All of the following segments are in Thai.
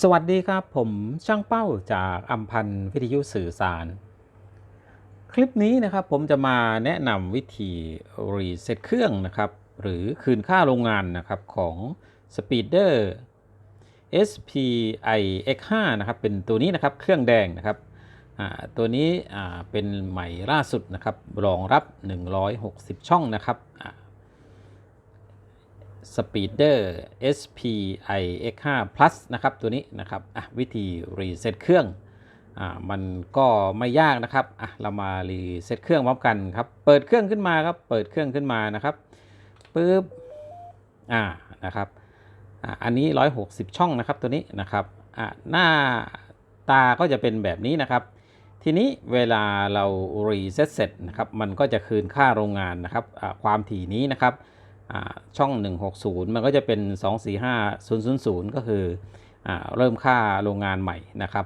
สวัสดีครับผมช่างเป้าจากอัมพันธ์วิทยุสื่อสาร คลิปนี้นะครับผมจะมาแนะนำวิธีรีเซ็ตเครื่องนะครับ หรือคืนค่าโรงงานนะครับของ Speeder SPI X5 นะครับเป็นตัวนี้นะครับเครื่องแดงนะครับตัวนี้เป็นใหม่ล่าสุดนะครับรองรับ 160 ช่องนะครับ Speeder SPI X5 Plus นะครับตัวนี้นะครับวิธีรีเซ็ตเครื่องอมันก็ไม่ยากนะครับเรามารีเซ็ตเครื่องพร้อมกันครับเปิดเครื่องขึ้นมาครับเปิดเครื่องขึ้นมานะครับปึ๊บอ่านะครับอ,อันนี้ 160 ช่องนะครับตัวนี้นะครับหน้าตาก็จะเป็นแบบนี้นะครับทีนี้เวลาเรารีเซ็ตเสร็จนะครับมันก็จะคืนค่าโรงงานนะครับความถี่นี้นะครับ ช่อง 160 มันก็จะเป็น 245000 ก็คืออเริ่มค่าโรงงานใหม่นะครับ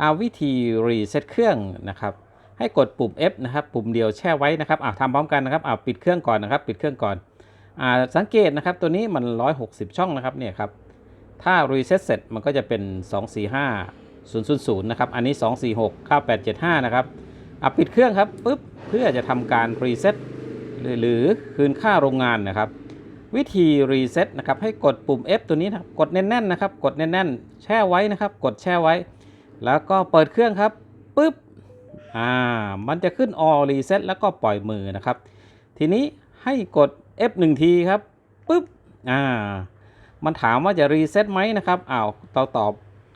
อ่าวิธีรีเซ็ตเครื่องนะครับให้กดปุ่ม F นะครับปุ่มเดียวแช่ไว้นะครับอ่าทำพร้อมกันนะครับอ่าปิดเครื่องก่อนนะครับ ปิดเครื่องก่อนอ่าสังเกตนะครับตัวนี้มัน 160 ช่องนะครับเนี่ยครับถ้ารีเซ็ตเสร็จมันก็จะเป็น 245000 นะครับ อันนี้ 246 9875 นะครับอะปิดเครื่องครับปุ๊บเพื่อจะทำการรีเซ็ต หรือคืนค่าโรงงานนะครับ วิธีรีเซ็ตนะครับให้กดปุ่ม F ตัวนี้นะครับกดแน่นๆนะครับ กดแน่นๆ แช่ไว้นะครับ กดแช่ไว้ แล้วก็เปิดเครื่องครับปุ๊บอ่ามันจะขึ้น all reset แล้วก็ปล่อยมือนะครับ ทีนี้ให้กด F 1ทีครับปุ๊บอ่ามันถามว่าจะรีเซ็ตไหมนะครับอ้าวตอบตอบ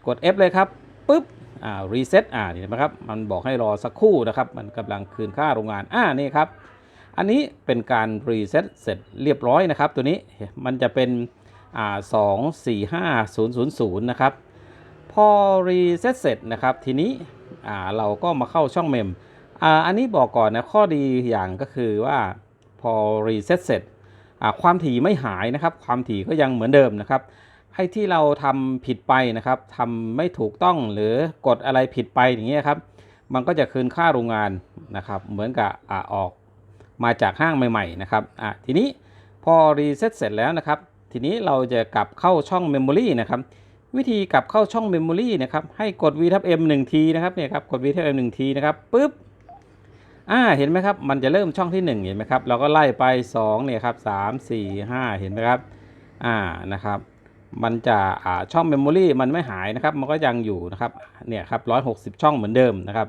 กด F เลยครับปุ๊บอ่ารีเซ็ตอ่าเห็นไหมครับ มันบอกให้รอสักครู่นะครับ มันกำลังคืนค่าโรงงาน อ่า นี่ครับ อันนี้เป็นการรีเซ็ตเสร็จเรียบร้อยนะครับ ตัวนี้มันจะเป็นอ่าสองสี่ห้าศูนย์ศูนย์ศูนย์นะครับ พอรีเซ็ตเสร็จนะครับ ทีนี้อ่าเราก็มาเข้าช่องเมมอ่าอันนี้บอกก่อนนะข้อดีอย่างก็คือว่าพอรีเซ็ตเสร็จอ่าความถี่ไม่หายนะครับ ความถี่ก็ยังเหมือนเดิมนะครับให้ที่เราทำผิดไปนะครับทำไม่ถูกต้องหรือกดอะไรผิดไปอย่างเงี้ยครับ มันก็จะคืนค่าโรงงานนะครับ เหมือนกับอ่าออก มาจากห้างใหม่ๆนะครับอะทีนี้พอรีเซ็ตเสร็จแล้วนะครับ ทีนี้เราจะกลับเข้าช่อง Memory นะครับวิธีกลับเข้าช่อง Memory นะครับให้กด V ทับ M 1ทีนะครับเนี่ยครับกด V ทับ M 1ทีนะครับปึ๊บอ่าเห็นไหมครับมันจะเริ่มช่องที่ 1 เห็นไหมครับเราก็ไล่ไป2เนี่ยครับ3 4 5 เห็นไหมครับอ่านะครับมันจะอ่าช่อง Memory มันไม่หายนะครับ มันก็ยังอยู่นะครับเนี่ยครับ160 ช่องเหมือนเดิมนะครับ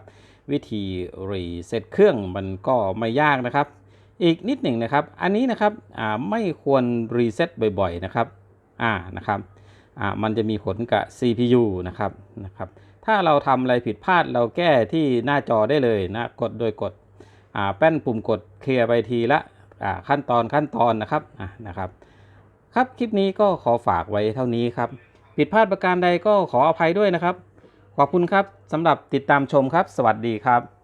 วิธีรีเซ็ตเครื่องมันก็ไม่ยากนะครับ อีกนิดหนึ่งนะครับ อันนี้นะครับไม่ควรรีเซ็ตบ่อยๆนะครับอ่านะครับอ่ามันจะมีผลกับ CPU นะครับนะครับ ถ้าเราทำอะไรผิดพลาดเราแก้ที่หน้าจอได้เลยนะกดโดยกดอ่าแป้นปุ่มกดเคลียร์ไปทีละอ่าขั้นตอนขั้นตอนนะครับอ่านะครับครับคลิปนี้ก็ขอฝากไว้เท่านี้ครับผิดพลาดประการใดก็ขออภัยด้วยนะครับ ขอบคุณครับสำหรับติดตามชมครับ สวัสดีครับ